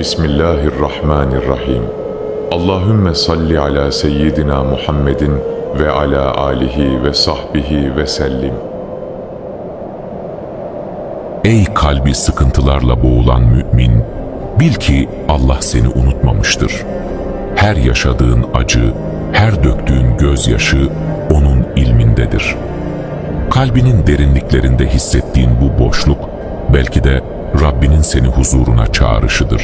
Bismillahirrahmanirrahim. Allahümme salli ala seyyidina Muhammedin ve ala alihi ve sahbihi ve sellim. Ey kalbi sıkıntılarla boğulan mümin, bil ki Allah seni unutmamıştır. Her yaşadığın acı, her döktüğün gözyaşı O'nun ilmindedir. Kalbinin derinliklerinde hissettiğin bu boşluk, belki de Rabbinin seni huzuruna çağrışıdır.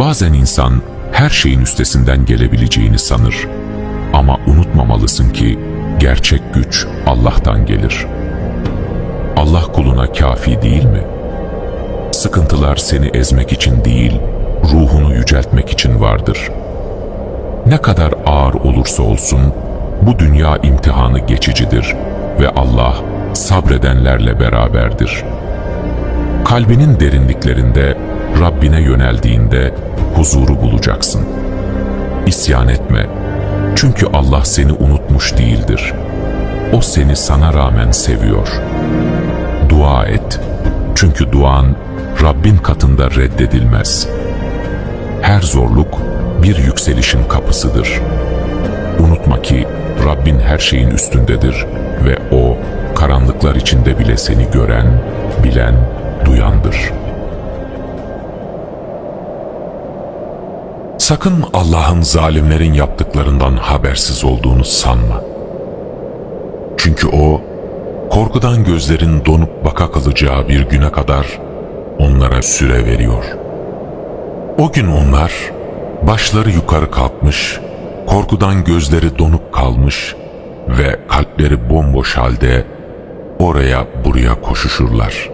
Bazen insan her şeyin üstesinden gelebileceğini sanır. Ama unutmamalısın ki gerçek güç Allah'tan gelir.'' Allah kuluna kafi değil mi? Sıkıntılar seni ezmek için değil, ruhunu yüceltmek için vardır. Ne kadar ağır olursa olsun, bu dünya imtihanı geçicidir ve Allah sabredenlerle beraberdir. Kalbinin derinliklerinde Rabbine yöneldiğinde huzuru bulacaksın. İsyan etme, çünkü Allah seni unutmuş değildir. O seni sana rağmen seviyor.'' dua et. Çünkü duan Rabbin katında reddedilmez. Her zorluk bir yükselişin kapısıdır. Unutma ki Rabbin her şeyin üstündedir ve O karanlıklar içinde bile seni gören, bilen, duyandır. Sakın Allah'ın zalimlerin yaptıklarından habersiz olduğunu sanma. Çünkü O korkudan gözlerin donup baka kalacağı bir güne kadar onlara süre veriyor. O gün onlar başları yukarı kalkmış, korkudan gözleri donup kalmış ve kalpleri bomboş halde oraya buraya koşuşurlar.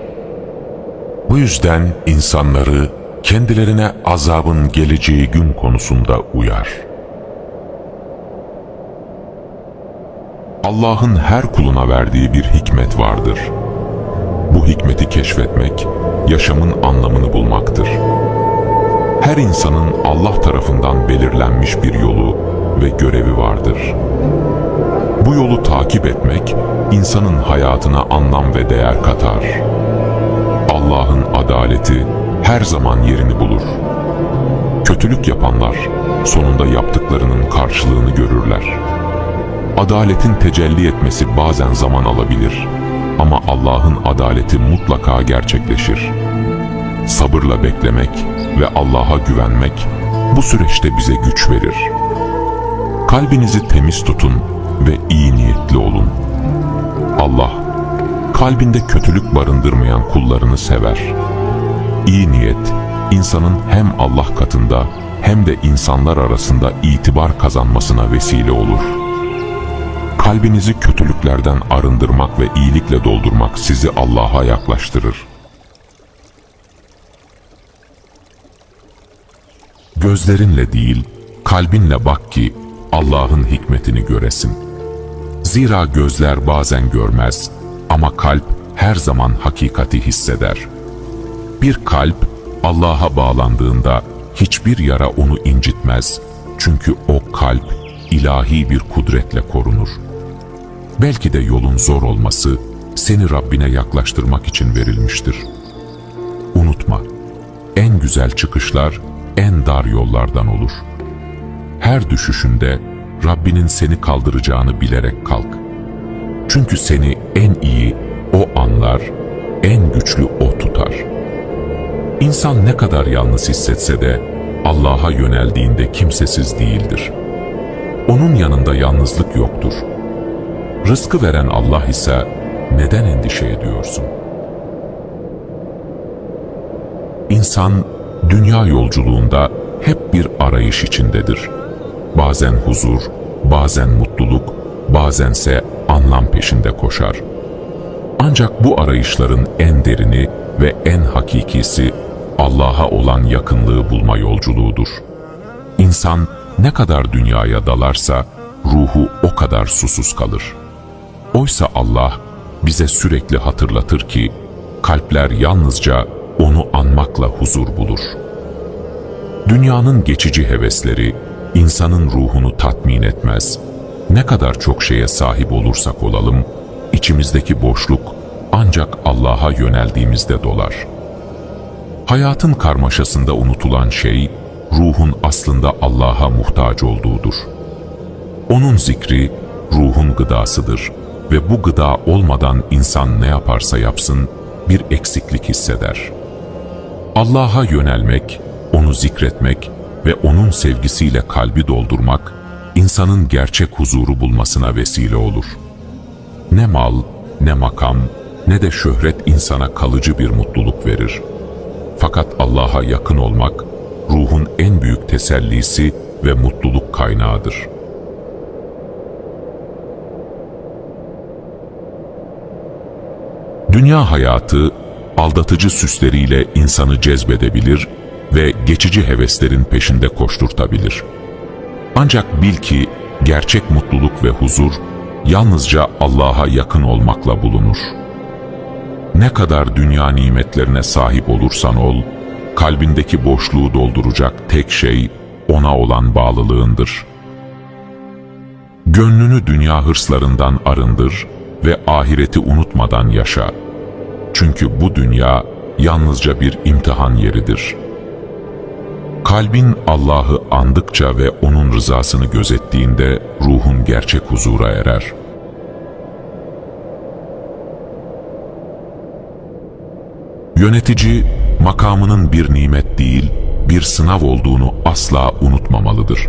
Bu yüzden insanları kendilerine azabın geleceği gün konusunda uyar.'' Allah'ın her kuluna verdiği bir hikmet vardır. Bu hikmeti keşfetmek, yaşamın anlamını bulmaktır. Her insanın Allah tarafından belirlenmiş bir yolu ve görevi vardır. Bu yolu takip etmek, insanın hayatına anlam ve değer katar. Allah'ın adaleti her zaman yerini bulur. Kötülük yapanlar sonunda yaptıklarının karşılığını görürler.'' Adaletin tecelli etmesi bazen zaman alabilir ama Allah'ın adaleti mutlaka gerçekleşir. Sabırla beklemek ve Allah'a güvenmek bu süreçte bize güç verir. Kalbinizi temiz tutun ve iyi niyetli olun. Allah, kalbinde kötülük barındırmayan kullarını sever. İyi niyet, insanın hem Allah katında hem de insanlar arasında itibar kazanmasına vesile olur.'' Kalbinizi kötülüklerden arındırmak ve iyilikle doldurmak sizi Allah'a yaklaştırır. Gözlerinle değil, kalbinle bak ki Allah'ın hikmetini göresin. Zira gözler bazen görmez ama kalp her zaman hakikati hisseder. Bir kalp Allah'a bağlandığında hiçbir yara onu incitmez. Çünkü o kalp ilahi bir kudretle korunur.'' Belki de yolun zor olması seni Rabbine yaklaştırmak için verilmiştir. Unutma, en güzel çıkışlar en dar yollardan olur. Her düşüşünde Rabbinin seni kaldıracağını bilerek kalk. Çünkü seni en iyi O anlar, en güçlü O tutar. İnsan ne kadar yalnız hissetse de Allah'a yöneldiğinde kimsesiz değildir. Onun yanında yalnızlık yoktur.'' Rızkı veren Allah ise neden endişe ediyorsun? İnsan dünya yolculuğunda hep bir arayış içindedir. Bazen huzur, bazen mutluluk, bazense anlam peşinde koşar. Ancak bu arayışların en derini ve en hakikisi Allah'a olan yakınlığı bulma yolculuğudur. İnsan ne kadar dünyaya dalarsa ruhu o kadar susuz kalır.'' Oysa Allah bize sürekli hatırlatır ki kalpler yalnızca onu anmakla huzur bulur. Dünyanın geçici hevesleri insanın ruhunu tatmin etmez. Ne kadar çok şeye sahip olursak olalım, içimizdeki boşluk ancak Allah'a yöneldiğimizde dolar. Hayatın karmaşasında unutulan şey, ruhun aslında Allah'a muhtaç olduğudur. Onun zikri, ruhun gıdasıdır ve bu gıda olmadan insan ne yaparsa yapsın, bir eksiklik hisseder. Allah'a yönelmek, onu zikretmek ve onun sevgisiyle kalbi doldurmak, insanın gerçek huzuru bulmasına vesile olur. Ne mal, ne makam, ne de şöhret insana kalıcı bir mutluluk verir. Fakat Allah'a yakın olmak, ruhun en büyük tesellisi ve mutluluk kaynağıdır. Dünya hayatı, aldatıcı süsleriyle insanı cezbedebilir ve geçici heveslerin peşinde koşturtabilir. Ancak bil ki gerçek mutluluk ve huzur yalnızca Allah'a yakın olmakla bulunur. Ne kadar dünya nimetlerine sahip olursan ol, kalbindeki boşluğu dolduracak tek şey ona olan bağlılığındır. Gönlünü dünya hırslarından arındır ve ahireti unutmadan yaşa. Çünkü bu dünya yalnızca bir imtihan yeridir.'' Kalbin Allah'ı andıkça ve O'nun rızasını gözettiğinde ruhun gerçek huzura erer. Yönetici, makamının bir nimet değil, bir sınav olduğunu asla unutmamalıdır.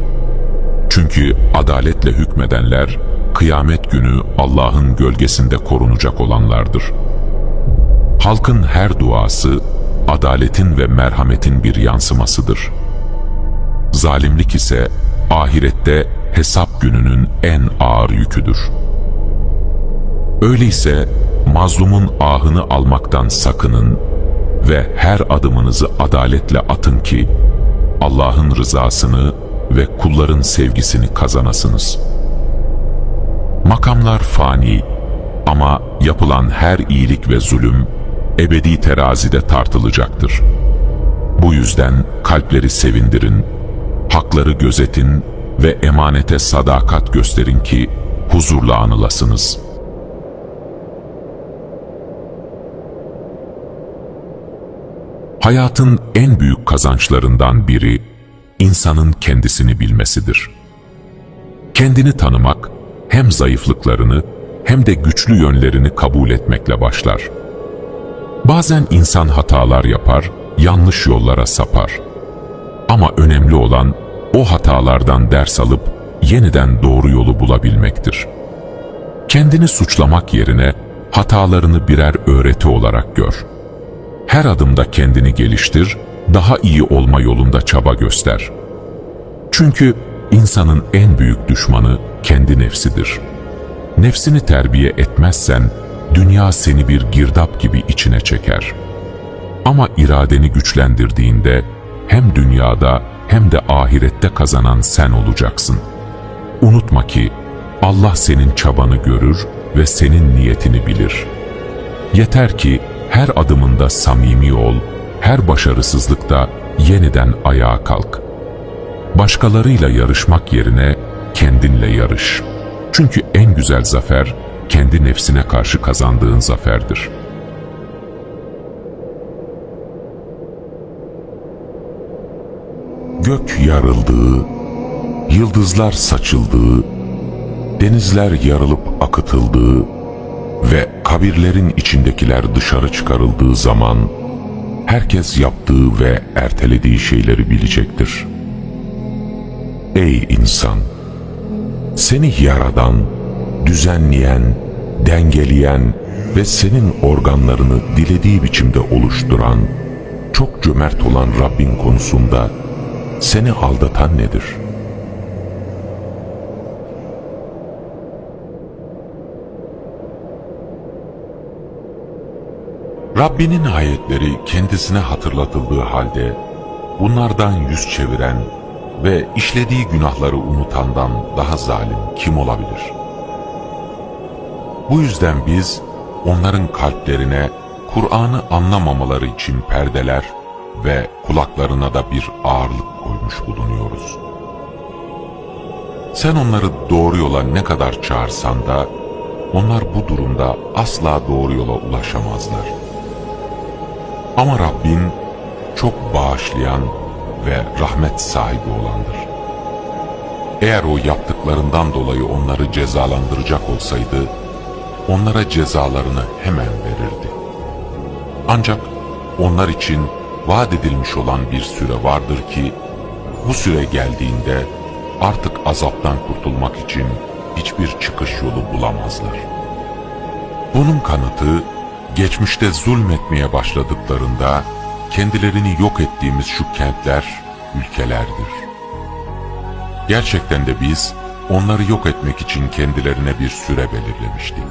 Çünkü adaletle hükmedenler, kıyamet günü Allah'ın gölgesinde korunacak olanlardır. Halkın her duası, adaletin ve merhametin bir yansımasıdır.'' Zalimlik ise ahirette hesap gününün en ağır yüküdür. Öyleyse mazlumun ahını almaktan sakının ve her adımınızı adaletle atın ki Allah'ın rızasını ve kulların sevgisini kazanasınız. Makamlar fani ama yapılan her iyilik ve zulüm ebedi terazide tartılacaktır. Bu yüzden kalpleri sevindirin hakları gözetin ve emanete sadakat gösterin ki huzurla anılasınız. Hayatın en büyük kazançlarından biri insanın kendisini bilmesidir. Kendini tanımak hem zayıflıklarını hem de güçlü yönlerini kabul etmekle başlar. Bazen insan hatalar yapar, yanlış yollara sapar. Ama önemli olan o hatalardan ders alıp yeniden doğru yolu bulabilmektir. Kendini suçlamak yerine hatalarını birer öğreti olarak gör. Her adımda kendini geliştir, daha iyi olma yolunda çaba göster. Çünkü insanın en büyük düşmanı kendi nefsidir. Nefsini terbiye etmezsen dünya seni bir girdap gibi içine çeker. Ama iradeni güçlendirdiğinde hem dünyada hem de ahirette kazanan sen olacaksın. Unutma ki Allah senin çabanı görür ve senin niyetini bilir. Yeter ki her adımında samimi ol, her başarısızlıkta yeniden ayağa kalk. Başkalarıyla yarışmak yerine kendinle yarış. Çünkü en güzel zafer kendi nefsine karşı kazandığın zaferdir.'' Gök yarıldığı, yıldızlar saçıldığı, denizler yarılıp akıtıldığı ve kabirlerin içindekiler dışarı çıkarıldığı zaman herkes yaptığı ve ertelediği şeyleri bilecektir. Ey insan! Seni yaradan, düzenleyen, dengeleyen ve senin organlarını dilediği biçimde oluşturan, çok cömert olan Rabbin konusunda seni aldatan nedir? Rabbinin ayetleri kendisine hatırlatıldığı halde bunlardan yüz çeviren ve işlediği günahları unutandan daha zalim kim olabilir? Bu yüzden biz onların kalplerine Kur'an'ı anlamamaları için perdeler ve kulaklarına da bir ağırlık koymuş bulunuyoruz. Sen onları doğru yola ne kadar çağırsan da onlar bu durumda asla doğru yola ulaşamazlar. Ama Rabbin çok bağışlayan ve rahmet sahibi olandır. Eğer o yaptıklarından dolayı onları cezalandıracak olsaydı, onlara cezalarını hemen verirdi. Ancak onlar için vaat edilmiş olan bir süre vardır ki, bu süre geldiğinde artık azaptan kurtulmak için hiçbir çıkış yolu bulamazlar. Bunun kanıtı, geçmişte zulmetmeye başladıklarında kendilerini yok ettiğimiz şu kentler, ülkelerdir. Gerçekten de biz onları yok etmek için kendilerine bir süre belirlemiştik.